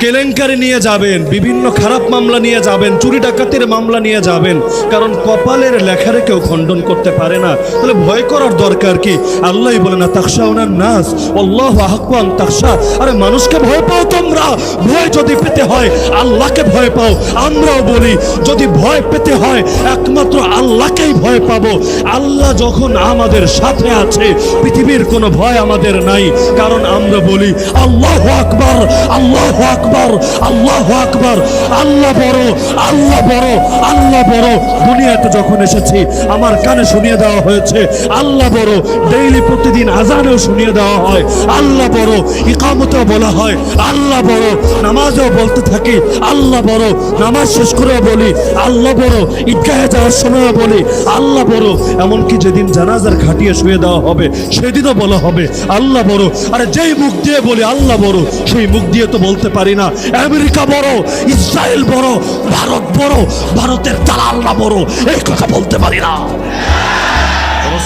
কেলেঙ্কারি নিয়ে যাবেন, বিভিন্ন খারাপ মামলা নিয়ে যাবেন, চুরি ডাকাতির মামলা নিয়ে যাবেন। কারণ কপালের লেখারে কেউ খণ্ডন করতে পারে না। তাহলে ভয় করার দরকার কি? আল্লাহ বলে না তাকসা ওনার নাস। আল্লাহ আহকান তাকসা আরে মানুষকে ভয় পাও তোমরা। ভয় যদি পেতে হয়, আল্লাহকে ভয় পাও। আমরাও বলি, যদি ভয় পেতে হয়, একমাত্র আল্লাহকেই ভয় পাবো। আল্লাহ যখন আমাদের সাথে আছে, পৃথিবীর কোনো ভয় আমাদের নাই। কারণ আমরা বলি, আল্লাহ আকবার আল্লাহ আকবার। আল্লাহ আকবার, আল্লাহ বড় আল্লাহ বড় আল্লাহ বড়। দুনিয়াতে যখন এসেছি, আমার কানে শুনিয়ে দেওয়া হয়েছে, আল্লাহ বড়। ডেইলি প্রতিদিন আজানেও শুনিয়ে দেওয়া হয়, আল্লাহ বড়। ইকামতেও বলা হয়, আল্লাহ বড়। নামাজও বলতে থাকি, আল্লাহ বড়। নামাজ শেষ করেও বলি, আল্লাহ বড়। ঈদগাহে যাওয়ার সময়ও বলি, আল্লাহ বড়। এমনকি যেদিন জানাজার খাটিয়ে শুয়ে দেওয়া হবে, সেদিনও বলা হবে, আল্লাহ বড়। আরে যেই মুখ দিয়ে বলি, আল্লাহ বড়, সেই মুখ দিয়ে তো বলতে পারি না। আমেরিকা বড় ইসরায়েল বড় ভারত বড় ভারতের দালালরা বড়। এই কথা বলতে পারি না।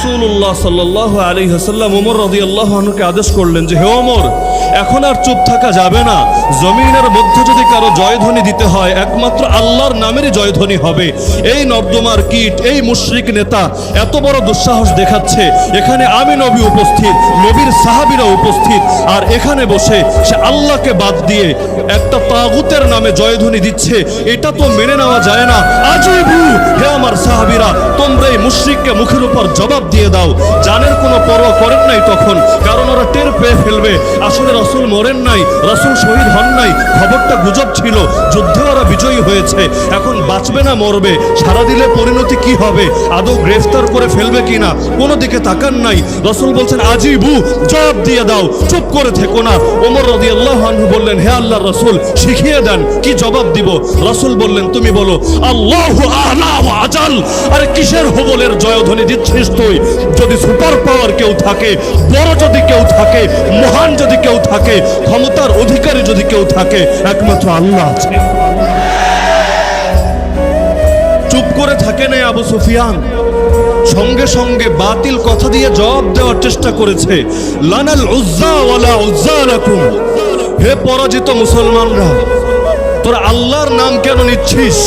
রসুল্লাহ সাল্লাহ আলী হাসাল্লাম ওমর রদি আল্লাহকে আদেশ করলেন যে, হে ওমর এখন আর চুপ থাকা যাবে না। জমিনের মধ্যে যদি কারও জয়ধ্বনি দিতে হয়, একমাত্র আল্লাহর নামেরই জয়ধ্বনি হবে। এই নর্দমার কীট, এই মুশরিক নেতা এত বড় দুঃসাহস দেখাচ্ছে। এখানে আমি নবী উপস্থিত, নবীর সাহাবিরা উপস্থিত, আর এখানে বসে সে আল্লাহকে বাদ দিয়ে একটা তাগুতের নামে জয়ধ্বনি দিচ্ছে। এটা তো মেনে নেওয়া যায় না। আজীবু, হে আমার সাহাবিরা, তোমরা এই মুশরিককে মুখের উপর জবাব দিয়ে দাও। জানের কোনো পরোয়া করেন নাই তখন, কারণ ওরা টের পেয়ে ফেলবে। আসলে রসুল মরেন নাই, রসুল শহীদ হন নাই, খবরটা গুজব ছিল, যুদ্ধে ওরা বিজয়ী হয়েছে। এখন বাঁচবে না, মরবে। সারা দিলে পরিণতি কি হবে? আদৌ গ্রেফতার করে ফেলবে কিনা? কোনো দিকে তাকান নাই। রসুল বলছেন, আজিবু, জবাব দিয়ে দাও। চুপ করে থেকো না। ওমর রদি আল্লাহ বললেন, হে আল্লাহ রসুল, শিখিয়ে দেন, কি জবাব দিব? রসুল বললেন, তুমি বলো, আল্লাহ আজাল। আরে কিসের হবলের জয়ধ্বনি দিচ্ছিস তুই? যদি সুপার পাওয়ার কেউ থাকে, বড় যদি কেউ থাকে, মহান যদি কেউ থাকে, ক্ষমতার অধিকারী যদি কেউ থাকে, একমাত্র আল্লাহ আছে। চুপ করে থাকে না আবু সুফিয়ান। সঙ্গে সঙ্গে বাতিল কথা দিয়ে জবাব দেওয়ার চেষ্টা করেছে। লানাল উজ্জা ওয়ালা উজ্জা লাকুম হে পরাজিত মুসলমানরা, তোরা আল্লাহর নাম কেন নিচ্ছিস?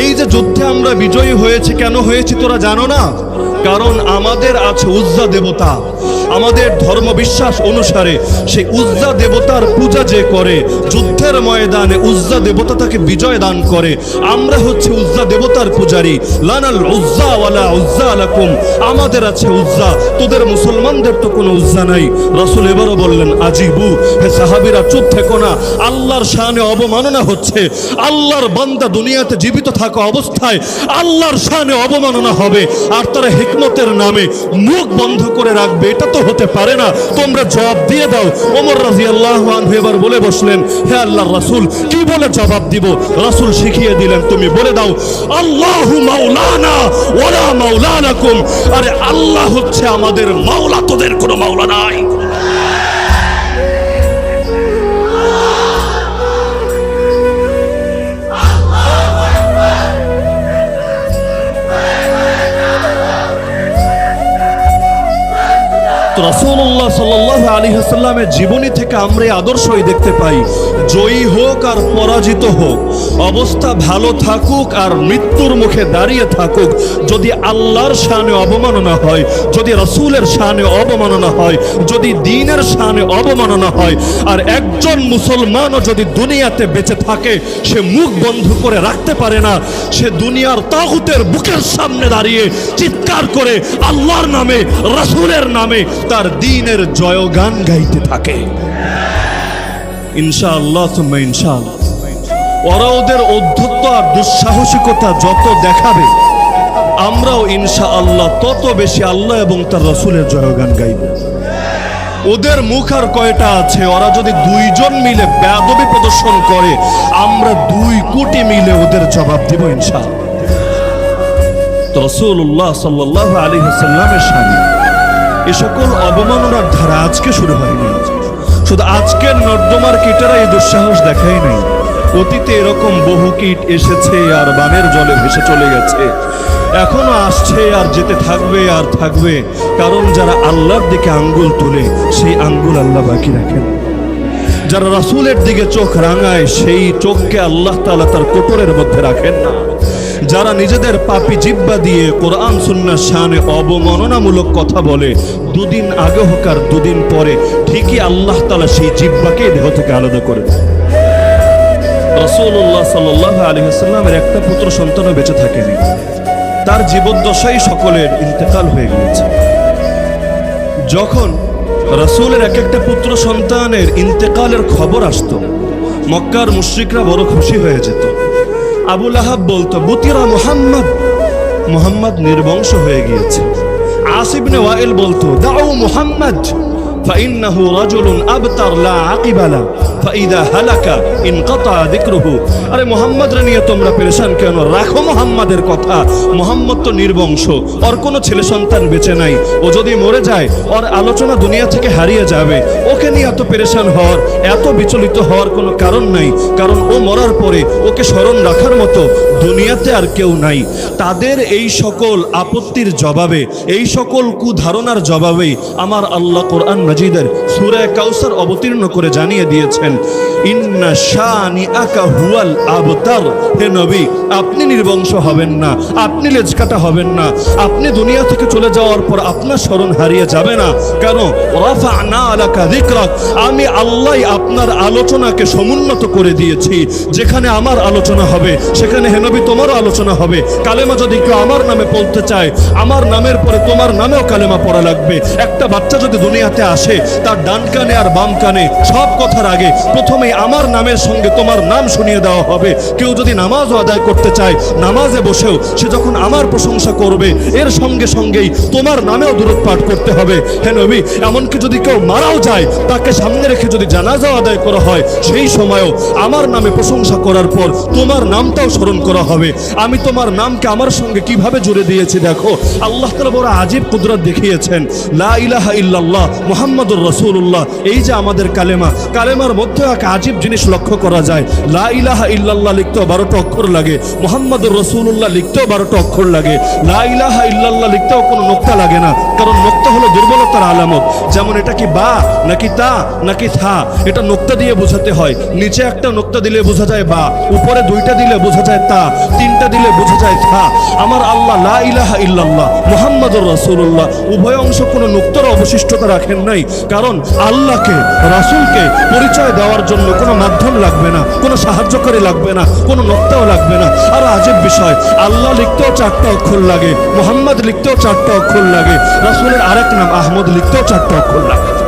এই যে যুদ্ধে আমরা বিজয়ী হয়েছি, কেন হয়েছি তোরা জানো না? কারণ আমাদের আছে উজ্জা দেবতা। আমাদের ধর্ম বিশ্বাস অনুসারে সেই উজ্জা দেবতার পূজা যে করে, যুদ্ধের ময়দানে উজ্জা দেবতা তাকে বিজয় দান করে। আমরা হচ্ছে উজ্জা দেবতার পূজারী। লানাল উজ্জা ওয়ালা উজ্জা আলাকুম আমাদের আছে উজ্জা। তোদের মুসলমানদের তো কোনো উজ্জা নাই। রসুল এবারও বললেন, আজিবু, হে সাহাবিরা, চুপ থেকো না। আল্লাহর শানে অবমাননা হচ্ছে। আল্লাহর বান্দা দুনিয়াতে জীবিত থাকা অবস্থায় আল্লাহর শানে অবমাননা হবে। আর তারা হিকমতের নামে মুখ বন্ধ করে রাখবে। এটা তো হতে পারে না। তোমরা জবাব দিয়ে দাও। ওমর রাজি আল্লাহ এবার বলে বসলেন, হে আল্লাহ রাসুল, কি বলে জবাব দিব? রাসুল শিখিয়ে দিলেন, তুমি বলে দাও, আল্লাহ মাওলানা ওয়ালা মাওলানাকুম। আরে আল্লাহ হচ্ছে আমাদের মাওলা, তোদের কোনো মাওলা নাই। তো রাসূলুল্লাহ সাল্লাল্লাহু আলাইহি ওয়াসাল্লামের জীবনী থেকে আমরা আদর্শই দেখতে পাই। জয়ী হোক আর পরাজিত হোক, অবস্থা ভালো থাকুক আর মৃত্যুর মুখে দাঁড়িয়ে থাকুক, যদি আল্লাহর শানে অবমাননা হয়, যদি রসুলের শানে অবমাননা হয়, যদি দিনের শানে অবমাননা হয়, আর একজন মুসলমানও যদি দুনিয়াতে বেঁচে থাকে, সে মুখ বন্ধ করে রাখতে পারে না, সে দুনিয়ার তাগুতের বুকের সামনে দাঁড়িয়ে চিৎকার করে আল্লাহর নামে, রসুলের নামে, তার দিনের জয়গান গাইতে থাকে। ইনশাআল্লাহ তুম্মা ইনশাআল্লাহ। ওরা ওদের অধ্যত্ব আর দুঃসাহসিকতা যত দেখাবে, আমরাও ইনশা আল্লাহ তত বেশি আল্লাহ এবং তার রসুলের জয়গান গাইব। ওদের মুখ আর কয়টা আছে? ওরা যদি দুইজন মিলে বেদবি প্রদর্শন করে, আমরা দুই কোটি মিলে ওদের জবাব দিব ইনশা রসুল্লাহ সাল্লাহ আলী হাসাল্লামের সামনে এ সকল অবমাননার ধারা আজকে শুরু হয়নি শুধু আজকের নর্দমার কীটেরা এই দুঃসাহস দেখাই নাই। অতীতে এরকম বহু কীট এসেছে আর বানের জলে ভেসে চলে গেছে। এখনও আসছে আর যেতে থাকবে আর থাকবে, কারণ যারা আল্লাহর দিকে আঙ্গুল তুলে, সেই আঙ্গুল আল্লাহ বাকি রাখেন। যারা রাসূলের দিকে চোখ রাঙায়, সেই চোখকে আল্লাহ তাআলা তার কোটরের মধ্যে রাখেন না। যারা নিজেদের পাপি জিব্বা দিয়ে কোরআন সুন্নার শানে অবমাননামূলক কথা বলে, দুদিন আগে হোক আর দুদিন পরে ঠিকই আল্লাহ তালা সেই জিব্বাকে দেহ থেকে আলাদা করে দেয়। রসুল্লাহ সাল্লাহ আলহিহাস্লামের একটা পুত্র সন্তানও বেঁচে থাকেনি। তার জীবদ্দশাই সকলের ইন্তেকাল হয়ে গিয়েছে। যখন রসুলের এক একটা পুত্র সন্তানের ইন্তেকালের খবর আসতো, মক্কার মুশ্রিকরা বড় খুশি হয়ে যেত। আবুল আহাব বলতো বুতিরা মোহাম্মদ মোহাম্মদ নির্বংশ হয়ে গিয়েছে আসিবনে ওয়াইল বলতো দাও মোহাম্মদ فإنه رجل أبتر لا عقب له ফাইদা হালাকা ইনকতা দিকরুহু আরে মোহাম্মদরে নিয়ে তোমরা পেরেশান কেন? রাখো মোহাম্মদের কথা। মোহাম্মদ তো নির্বংশ, ওর কোনো ছেলে সন্তান বেঁচে নাই। ও যদি মরে যায়, ওর আলোচনা দুনিয়া থেকে হারিয়ে যাবে। ওকে নিয়ে এত পেরেশান হওয়ার, এত বিচলিত হওয়ার কোনো কারণ নাই। কারণ ও মরার পরে ওকে স্মরণ রাখার মতো দুনিয়াতে আর কেউ নাই। তাদের এই সকল আপত্তির জবাবে, এই সকল কুধারণার জবাবেই আমার আল্লাহ কোরআন নাজিদের সুরায় কাউসার অবতীর্ণ করে জানিয়ে দিয়েছেন। and আপনি নির্বংশ হবেন না, আপনি লেজকাটা হবেন না। আপনি দুনিয়া থেকে চলে যাওয়ার পর আপনার স্মরণ হারিয়ে যাবে না। কেন? আমি আল্লাহ আপনার আলোচনাকে সমুন্নত করে দিয়েছি। যেখানে আমার আলোচনা হবে, সেখানে হে নবী তোমারও আলোচনা হবে। কালেমা যদি কেউ আমার নামে পড়তে চায়, আমার নামের পরে তোমার নামেও কালেমা পড়া লাগবে। একটা বাচ্চা যদি দুনিয়াতে আসে, তার ডান কানে আর বাম কানে সব কথার আগে প্রথমে আমার নামের সঙ্গে তোমার নাম শুনিয়ে দেওয়া হবে। কেউ যদি নামাজও আদায় করতে চায়, নামাজে বসেও সে যখন আমার প্রশংসা করবে, এর সঙ্গে সঙ্গেই তোমার নামেও দূরত পাঠ করতে হবে। হে নবী, এমনকি যদি কেউ মারাও যায়, তাকে সামনে রেখে যদি জানাজাও আদায় করা হয়, সেই সময়ও আমার নামে প্রশংসা করার পর তোমার নামটাও স্মরণ করা হবে। আমি তোমার নামকে আমার সঙ্গে কীভাবে জুড়ে দিয়েছি দেখো। আল্লাহ তালা বড় আজীব কুদরত দেখিয়েছেন, লা ইলাহা ইল্লাল্লাহ, মুহাম্মাদুর রাসূলুল্লাহ। এই যে আমাদের কালেমা, কালেমার মধ্যে এক আজীব জিনিস লক্ষ্য করা যায়। লা ইলাহা ইল্লাল্লাহ লিখতেও বারোটা অক্ষর লাগে। মুহাম্মাদুর রাসূলুল্লাহ লিখতেও বারোটা অক্ষর লাগে। লা ইলাহা ইল্লাল্লাহ লিখতেও কোনো নোক্তা লাগে না। কারণ নোক্তা হলো দুর্বলতার আলামত। যেমন এটা কি বা, নাকি তা, নাকি থা, এটা নোক্তা দিয়ে বোঝাতে হয়। নিচে একটা নোক্তা দিলে বোঝা যায় বা, উপরে দুইটা দিলে বোঝা যায় তা, তিনটা দিলে বোঝা যায় থা। আমার আল্লাহ লা ইলাহা ইল্লাল্লাহ, মুহাম্মাদুর রাসূলুল্লাহ, উভয় অংশ কোনো নোক্তার অবশিষ্টতা রাখেন নাই। কারণ আল্লাহকে, রাসূলকে পরিচয় দেওয়ার জন্য কোনো মাধ্যম লাগবে না, কোনো সাহায্যকারী লাগবে না, কোনো নক্তাও লাগবে না। আর আজব বিষয়, আল্লাহ লিখতেও চারটা অক্ষর লাগে, মোহাম্মদ লিখতেও চারটা অক্ষর লাগে, রাসুলের আরেক নাম আহমদ লিখতেও চারটা অক্ষর লাগে।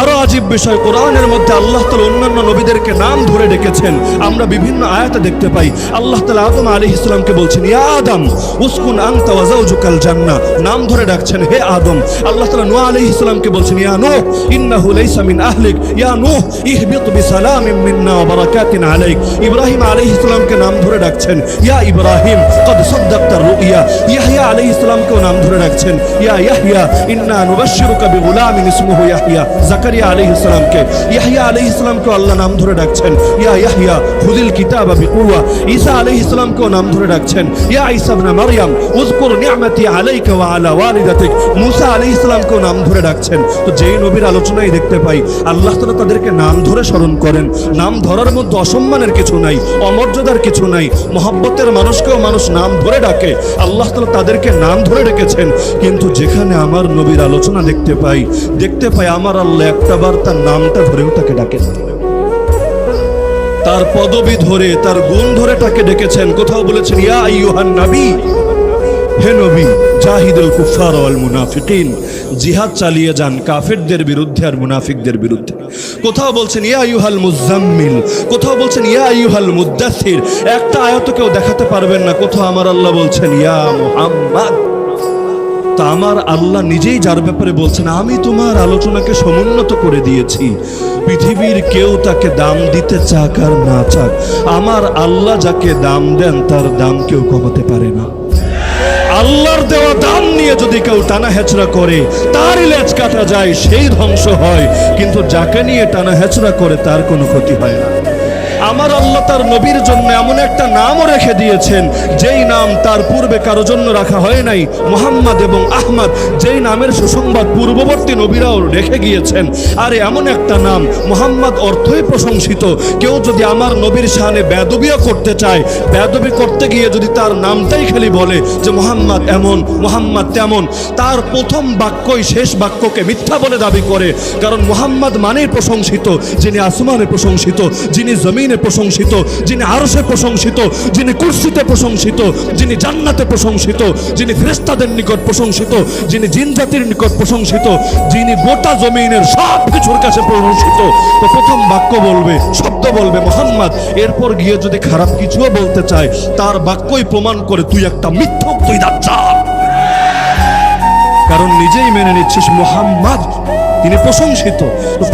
আরও আজীব বিষয়, কোরআনের মধ্যে আল্লাহ তালা অন্যান্য নবীদেরকে নাম ধরে ডেকেছেন। আমরা বিভিন্ন আয়াতে দেখতে পাই, আল্লাহ তালা আদম আলী ইসলামকে বলছেন, ইয়া আদম, উসকুন আংতা ওয়াজাউজুকাল জান্না। নাম ধরে ডাকছেন, হে আদম। আল্লাহ তালা নুয়া আলী ইসলামকে বলছেন, ইয়া নূহ, ইন্নাহু লাইসা মিন আহলিক। ইয়া নূহ, ইহবিত বিসালামিন মিন্না ওয়া বারাকাতিন আলাইক। ইব্রাহিম আলাইহিস ইসলামকে নাম ধরে ডাকছেন, ইয়া ইব্রাহিম, কদ সাদ্দাকতা রুইয়া। ইয়াহইয়া আলাইহিস ইসলামকেও নাম ধরে ডাকছেন, ইয়া ইয়াহইয়া, ইন্না নুবাশশিরুকা বিগুলামিন ইসমুহু ইয়াহইয়া। জাকারিয়া আলাইহিস সালামকে, ইয়াহইয়া আলাইহিস সালামকেও আল্লাহ নাম ধরে ডাকছেন। ইয়া ইয়াহইয়া খুদিল কিতাবা বিকুওয়া। ঈসা আলাইহিস সালামকেও নাম ধরে ডাকছেন। ইয়া ঈসা ইবনে মারইয়াম, উযকুর নি'মাতি আলাইকা ওয়া আলা ওয়ালিদাতিক। মুসা আলাইহিস সালামকেও নাম ধরে ডাকছেন। তো যেই নবীর আলোচনায় দেখতে পাই, আল্লাহ তাআলা তাদেরকে নাম ধরে স্মরণ করেন। নাম ধরার মধ্যে অসম্মানের কিছু নাই, অমর্যাদার কিছু নাই, মহব্বতের মানুষকেও মানুষ নাম ধরে ডাকে। আল্লাহ তাআলা তাদেরকে নাম ধরে ডেকেছেন। কিন্তু যেখানে আমার নবীর আলোচনা দেখতে পাই দেখতে পাই আমার আল্লাহ একটাবার তার নামটা ধরেও তাকে ডাকেন তার পদবি ধরে, তার গুণ ধরে তাকে ডেকেছেন। কোথাও বলেছেন, ইয়া আইয়ুহান নবী, হে নবী, জাহিদুল কুফার ওয়াল মুনাফিকিন, জিহাদ চালিয়ে যান কাফেরদের বিরুদ্ধে আর মুনাফিকদের বিরুদ্ধে। কোথাও বলছেন, ইয়া আইয়ুহাল মুজাম্মিল কোথাও বলছেন, ইয়া আইয়ুহাল মুদ্দাসির একটা আয়াত কেউ দেখাতে পারবেন না। কোথাও আমার আল্লাহ বলছেন, ইয়া মুহাম্মদ তা আমার আল্লাহ নিজেই যার ব্যাপারে বলছেন, আমি তোমার আলোচনাকে সমুন্নত করে দিয়েছি। পৃথিবীর কেউ তাকে দাম দিতে চাক আর না চাক, আমার আল্লাহ যাকে দাম দেন তার দাম কেউ কমাতে পারে না। আল্লাহর দেওয়া দাম নিয়ে যদি কেউ টানা হেচড়া করে, তারই লেজ কাটা যায়, সেই ধ্বংস হয়, কিন্তু যাকে নিয়ে টানা হেচড়া করে তার কোনো ক্ষতি হয় না। আমার আল্লাহ তার নবীর জন্য এমন একটা নামও রেখে দিয়েছেন, যেই নাম তার পূর্বে কারও জন্য রাখা হয় নাই, মোহাম্মদ এবং আহমদ, যেই নামের সুসংবাদ পূর্ববর্তী নবীরাও রেখে গিয়েছেন। আর এমন একটা নাম, মোহাম্মদ অর্থই প্রশংসিত। কেউ যদি আমার নবীর শানে বেদবিও করতে চায়, বেদবি করতে গিয়ে যদি তার নামটাই খালি বলে যে মোহাম্মদ এমন, মোহাম্মদ তেমন, তার প্রথম বাক্যই শেষ বাক্যকে মিথ্যা বলে দাবি করে। কারণ মোহাম্মদ মানেই প্রশংসিত, যিনি আসমানে প্রশংসিত, যিনি জমিনে প্রশংসিত, যিনি আরসে প্রশংসিত, যিনি কুর্সিতে প্রশংসিত, যিনি জান্নাতে প্রশংসিত, যিনি ফেরেস্তাদের নিকট প্রশংসিত, যিনি জিন জাতির নিকট প্রশংসিত, যিনি গোটা জমিনের সব কিছুর কাছে প্রশংসিত। তো প্রথম বাক্য বলবে, শব্দ বলবে, মোহাম্মদ, এরপর গিয়ে যদি খারাপ কিছুও বলতে চায়, তার বাক্যই প্রমাণ করে তুই একটা মিথ্যক তুই দাজ্জাল কারণ নিজেই মেনে নিচ্ছিস, মোহাম্মদ তিনি প্রশংসিত।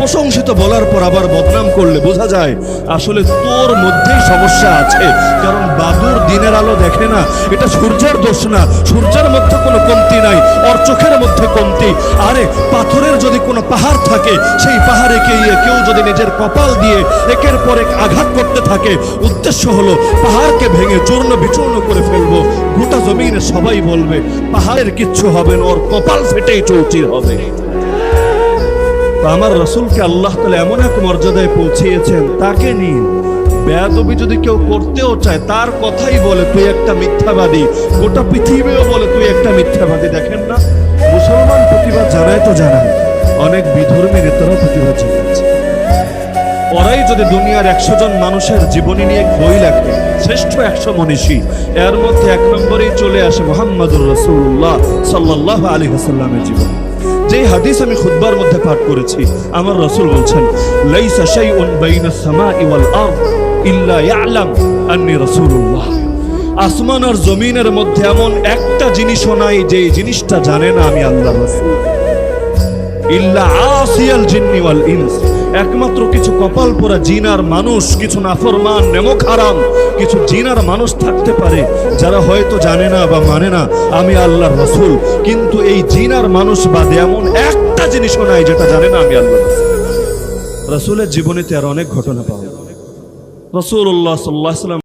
প্রশংসিত বলার পর আবার বদনাম করলে বোঝা যায়, আসলে তোর মধ্যেই সমস্যা আছে। কারণ বাদুর দিনের আলো দেখে না, এটা সূর্যের দোষ না। সূর্যের মধ্যে কোনো কমতি নাই, ওর চোখের মধ্যে কমতি। আরে, পাথরের যদি কোনো পাহাড় থাকে, সেই পাহাড়ে গিয়ে কেউ যদি নিজের কপাল দিয়ে একের পর এক আঘাত করতে থাকে, উদ্দেশ্য হলো পাহাড়কে ভেঙে চূর্ণ বিচূর্ণ করে ফেলব। গোটা জমিনে সবাই বলবে, পাহাড়ের কিচ্ছু হবে না, ওর কপাল ফেটেই চৌচির হবে। আমার রসুলকে আল্লাহ তালা এমন এক মর্যাদায় পৌঁছিয়েছেন, তাকে নিয়ে। বেয়াদবি যদি কেউ করতেও চায়, তার কথাই বলে, তুই একটা মিথ্যাবাদী। গোটা পৃথিবীও বলে, তুই একটা মিথ্যাবাদী। দেখেন না, মুসলমান প্রতিবাদ জানায় তো জানায়, অনেক বিধর্মী নেতারাও প্রতিবাদ জানাচ্ছে ওরাই যদি দুনিয়ার একশো জন মানুষের জীবনী নিয়ে বই লেখে, শ্রেষ্ঠ একশো মনীষী, এর মধ্যে এক নম্বরেই চলে আসে মোহাম্মদুর রসুল্লাহ সাল্লাহ আলী হাসাল্লামের জীবন। যে হাদিস আমি খুদ্বার মধ্যে পাঠ করেছি, আমার রসুল বলছেন, লাইসা শাইউন বাইনা সামাই ওয়াল আরদ ইল্লা ইয়ালাম আন্নি রাসূলুল্লাহ। আসমান আর জমিনের মধ্যে এমন একটা জিনিসও নাই যে জিনিসটা জানে না আমি আল্লাহ রাসূল। একমাত্র কিছু কপাল পোড়া জিনার মানুষ, কিছু নাফরমান কিছু জিনার মানুষ থাকতে পারে, যারা হয়তো জানে না বা মানে না আমি আল্লাহর রসুল। কিন্তু এই জিনার মানুষ বাদে এমন একটা জিনিসও নাই যেটা জানে না আমি আল্লাহ রসুল। রসুলের জীবনীতে আর অনেক ঘটনা পাওয়া রসুল্লাহ সাল্লাহ সাল্লাম